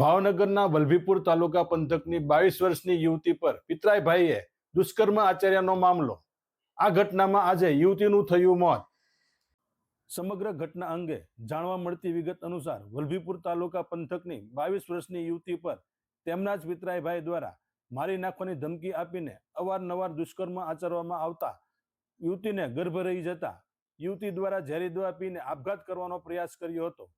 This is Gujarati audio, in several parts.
ભાવનગરના વલભીપુર તાલુકા પંથકની બાવીસ વર્ષની યુવતી પર પિતરાઈ ભાઈએ દુષ્કર્મ આચર્યાનો મામલો. આ ઘટનામાં આજે યુવતીનું થયું મોત. સમગ્ર ઘટના અંગે જાણવા મળતી વિગત અનુસાર વલભીપુર તાલુકા પંથકની બાવીસ વર્ષની યુવતી પર તેમના જ પિતરાઈ ભાઈ દ્વારા મારી નાખવાની ધમકી આપીને અવારનવાર દુષ્કર્મ આચરવામાં આવતા યુવતીને ગર્ભ રહી જતા યુવતી દ્વારા ઝેરી દવા પીને આપઘાત કરવાનો પ્રયાસ કર્યો હતો.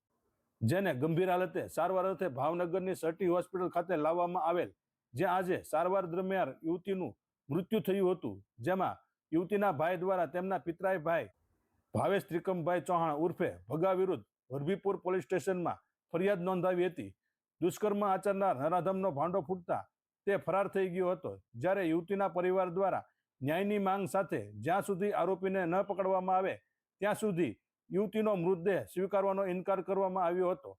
જેને ગંભીર હાલતે સારવાર અર્થે ભાવનગરની સટી હોસ્પિટલ ખાતે લાવવામાં આવેલ જ્યાં આજે સારવાર દરમિયાન યુવતીનું મૃત્યુ થયું હતું. જેમાં યુવતીના ભાઈ દ્વારા તેમના પિતરાઈ ભાઈ ભાવેશ ત્રિકમભાઈ ચૌહાણ ઉર્ફે ભગા વિરુદ્ધ વરભીપુર પોલીસ સ્ટેશનમાં ફરિયાદ નોંધાવી હતી. દુષ્કર્મ આચરનાર નરાધમનો ભાંડો ફૂટતા તે ફરાર થઈ ગયો હતો. જ્યારે યુવતીના પરિવાર દ્વારા ન્યાયની માંગ સાથે જ્યાં સુધી આરોપીને ન પકડવામાં આવે, ત્યાં સુધી યુવતીનો મૃતદેહ સ્વીકારવાનો ઇનકાર કરવામાં આવ્યો હતો.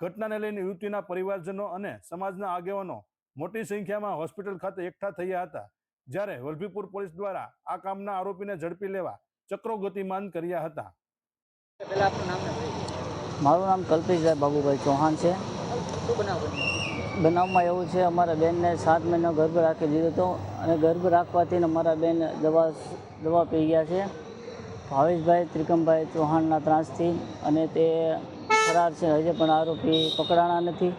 ઘટનાને લઈને યુવતીના પરિવારજનો અને સમાજના આગેવાનો મોટી સંખ્યામાં હોસ્પિટલ ખાતે એકઠા થયા હતા જ્યારે વલભીપુર પોલીસ દ્વારા આ કામના આરોપીને ઝડપી લેવા ચક્રો ગતિમાન કર્યા હતા. મારું નામ કલ્પેશભાઈ બાબુભાઈ ચૌહાણ છે. બનાવમાં એવું છે અમારા બેનને સાત મહિનો ગર્ભ રાખી દીધો હતો અને ગર્ભ રાખવાથી અમારા બેન દવા દવા પી ગયા છે. ભાવેશભાઈ, ત્રિકમભાઈ ચૌહાણના ત્રાસથી અને તે ફરાર છે હજી પણ આરોપી પકડાણા નથી.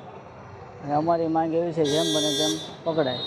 અને અમારી માંગ એવી છે જેમ બને તેમ પકડાય.